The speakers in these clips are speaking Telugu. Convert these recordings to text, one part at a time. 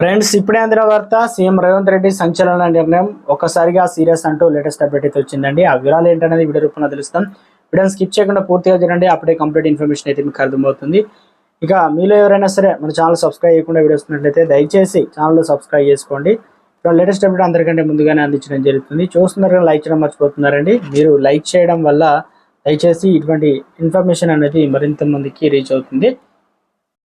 ఫ్రెండ్స్ ఇప్పుడే అందిన వార్త సీఎం రేవంత్ రెడ్డి సంచలన నిర్ణయం. ఒక్కసారిగా సీరియస్ అంటూ లేటెస్ట్ అప్డేట్ అయితే వచ్చిందండి. ఆ వివరాలు ఏంటనేది వీడియో రూపంలో తెలుస్తాం. వీడియోని స్కిప్ చేయకుండా పూర్తిగా చూడండి. అప్పుడే కంప్లీట్ ఇన్ఫర్మేషన్ అయితే మీకు అర్థమవుతుంది. ఇక మీలో ఎవరైనా సరే మన ఛానల్ సబ్స్క్రైబ్ చేయకుండా వీడియో వస్తున్నట్లయితే దయచేసి ఛానల్ సబ్స్క్రైబ్ చేసుకోండి. ఇప్పుడు లేటెస్ట్ అప్డేట్ అందరికంటే ముందుగానే అందించడం జరుగుతుంది. చూస్తున్నారు కానీ లైక్ చేయడం మర్చిపోతున్నారండి. మీరు లైక్ చేయడం వల్ల దయచేసి ఇటువంటి ఇన్ఫర్మేషన్ అనేది మరింత మందికి రీచ్ అవుతుంది.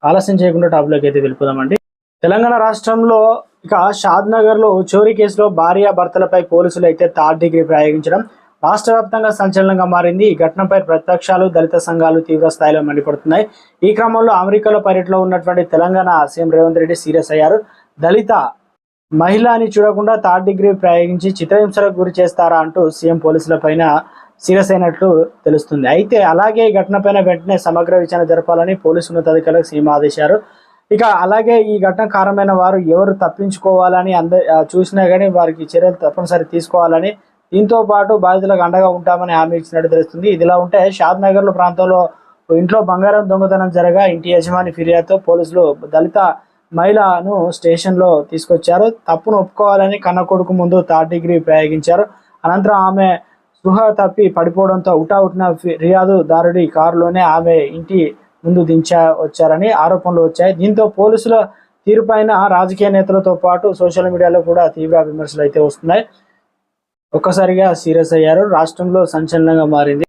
ఆలస్యం చేయకుండా టాప్లోకి అయితే వెళ్ళిపోదామండి. తెలంగాణ రాష్ట్రంలో ఇక షాద్ నగర్లో చోరీ కేసులో భార్య భర్తలపై పోలీసులు అయితే థర్డ్ డిగ్రీ ప్రయోగించడం రాష్ట్ర వ్యాప్తంగా సంచలనంగా మారింది. ఈ ఘటనపై ప్రతిపక్షాలు దళిత సంఘాలు తీవ్ర స్థాయిలో మండిపడుతున్నాయి. ఈ క్రమంలో అమెరికాలో పర్యటనలో ఉన్నటువంటి తెలంగాణ సీఎం రేవంత్ రెడ్డి సీరియస్ అయ్యారు. దళిత మహిళ అని చూడకుండా థర్డ్ డిగ్రీ ప్రయోగించి చిత్రహింసలకు గురి చేస్తారా అంటూ సీఎం పోలీసుల పైన సీరియస్ అయినట్లు తెలుస్తుంది. అయితే అలాగే ఈ ఘటనపైన వెంటనే సమగ్ర విచారణ జరపాలని పోలీసు ఉన్నతాధికారులకు సీఎం ఆదేశారు ఇక అలాగే ఈ ఘటన కారణమైన వారు ఎవరు తప్పించుకోవాలని అంద చూసినా కానీ వారికి చర్యలు తప్పనిసరి తీసుకోవాలని దీంతో పాటు బాధితులకు అండగా ఉంటామని హామీ ఇచ్చినట్టు తెలుస్తుంది. ఇదిలా ఉంటే షాద్ నగర్ ప్రాంతంలో ఇంట్లో బంగారం దొంగతనం జరగా ఇంటి యజమాని ఫిర్యాదుతో పోలీసులు దళిత మహిళను స్టేషన్లో తీసుకొచ్చారు. తప్పును ఒప్పుకోవాలని కన్న కొడుకు ముందు థర్డ్ డిగ్రీ ప్రయోగించారు. అనంతరం ఆమె స్పృహ తప్పి పడిపోవడంతో ఉటా ఉటావుటిన ఫిర్యాదుదారుడి కారులోనే ఆమె ఇంటి ముందు దించా వచ్చారని ఆరోపణలు వచ్చాయి. దీంతో పోలీసుల తీరుపైన రాజకీయ నేతలతో పాటు సోషల్ మీడియాలో కూడా తీవ్ర విమర్శలు అయితే వస్తున్నాయి. ఒక్కసారిగా సీరియస్ అయ్యారు. రాష్ట్రంలో సంచలనంగా మారింది.